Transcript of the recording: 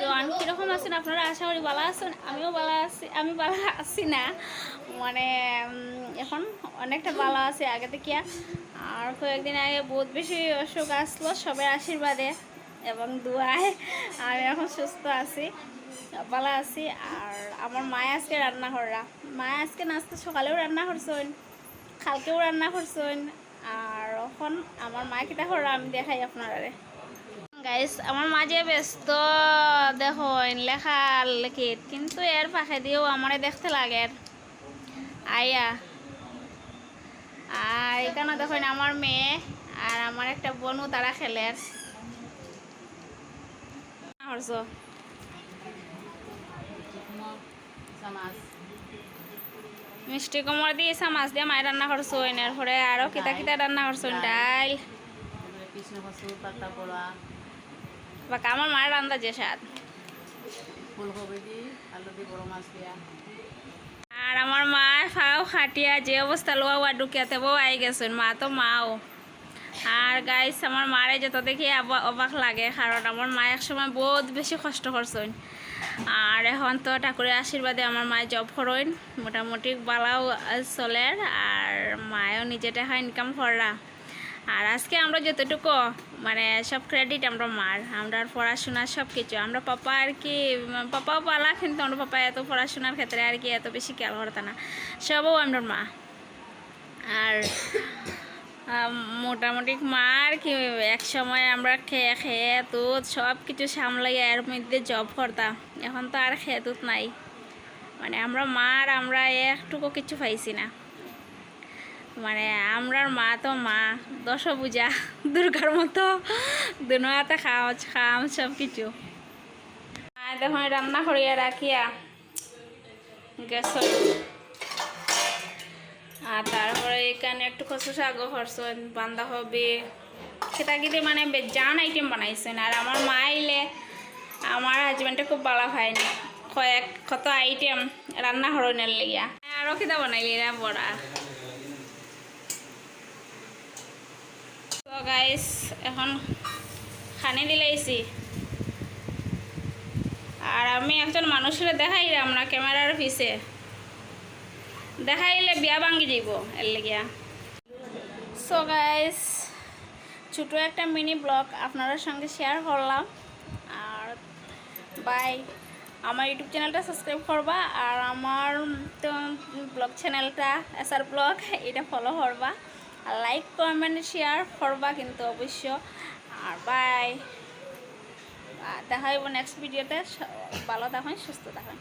Everyone কীরকম আছেন? আপনারা আশা করি ভালো আছেন, আমিও ভালো আছি, আমি ভালো আছি না। মানে এখন অনেকটা ভালো আছি, আগে থেকে। আর কয়েকদিন আগে বহুত বেশি অসুখ আসলো সবার আশীর্বাদে এবং দোয়ায়। আমি এখন সুস্থ আছি, ভালো আছি। আর আমার মায় আজকে রান্না করা মায় আজকে নাস্তা, সকালেও রান্না করছেন, কালকেও রান্না করছেন। আর এখন আমার মা কিটা করা আমি দেখাই আপনারা গাইস আমার মাঝে ব্যস্ত, দেখো লেখা লেখিত, কিন্তু এর পাখে দিয়েও আমারে দেখতে লাগে। আয়া আর এখানে দেখেন আমার মেয়ে আর আমার একটা বনু, তারা খেলে। মিষ্টি কোমর দিয়ে মাছ দিয়ে মায় রান্না করছ এর পরে আরও কিতা কিতা রান্না করছ ডাল। কৃষ্ণ পাতা বা আমার মার রান্না যে স্বাদ। ফুলকপি দি আলু দি বড় মাছ দিয়া। আর আমার মা ফাও খাটিয়া যে অবস্থা লোয়া ওয়া ঢুকিয়াতে বউ আই গেছেন মা তো মাও। আর গাইস আমার মারে যত দেখি অবাক লাগে কারণ আমার মা এক সময় বহুত বেশি কষ্ট করছেন। আর এখন তো ঠাকুরের আশীর্বাদে আমার মায়ে জব করেন মোটামুটি বালাও চলের আর মায়ও নিজে টাকা ইনকাম করা। আর আজকে আমরা যতটুকু মানে সব ক্রেডিট আমরা মার, আমরা পড়াশোনা সব কিছু, আমরা পাপা আর কি পাপাও পালা, কিন্তু আমরা পাপা এত পড়াশোনার ক্ষেত্রে আর কি এত বেশি খেয়াল করতে না। সবও আমরা মা। আর মোটামুটি মার কি, এক সময় আমরা খেয়ে খেয়ে দুধ সব কিছু সামলাই এর মধ্যে জব করতাম। এখন তো আর খেয়ে দুধ নাই। মানে আমরা মার আমরা একটুকু কিছু পাইছি না। মানে আমরার মা তো মা দশ পূজা দুর্গার মতো। দুনোয়াতে খাওয়া খাম সব কিছু দেখুন রান্না করিয়া রাখিয়া গ্যাস আর তারপরে এখানে একটু কচু শাকও করছেন বান্ধা হবে। সেটাকে মানে জান আইটেম বানাইছেন। আর আমার মা আইলে আমার হাজবেন্ডে খুব ভালো খায়নি কয়েক কত আইটেম রান্না হরণের লিগিয়া। আরও কিতা বানাইলি না, বড়া। গাইস এখন খানি দিলাইছি আর আমি একজন মানুষের দেখাইলাম না ক্যামেরার পিছে। দেখাইলে বিয়া ভাঙ্গি যাব এর লেগিয়া। সো গাইস ছোটো একটা মিনি ব্লগ আপনাদের সঙ্গে শেয়ার করলাম। আর বাই আমার ইউটিউব চ্যানেলটা সাবস্ক্রাইব করবা, আর আমার তো ব্লগ চ্যানেলটা এসআর ব্লগ এটা ফলো করবা। লাইক কমেন্ট শেয়ার করবা কিন্তু অবশ্য। আর বাই দেখা হইব নেক্সট ভিডিওতে ভালো থাকুন, সুস্থ থাকুন।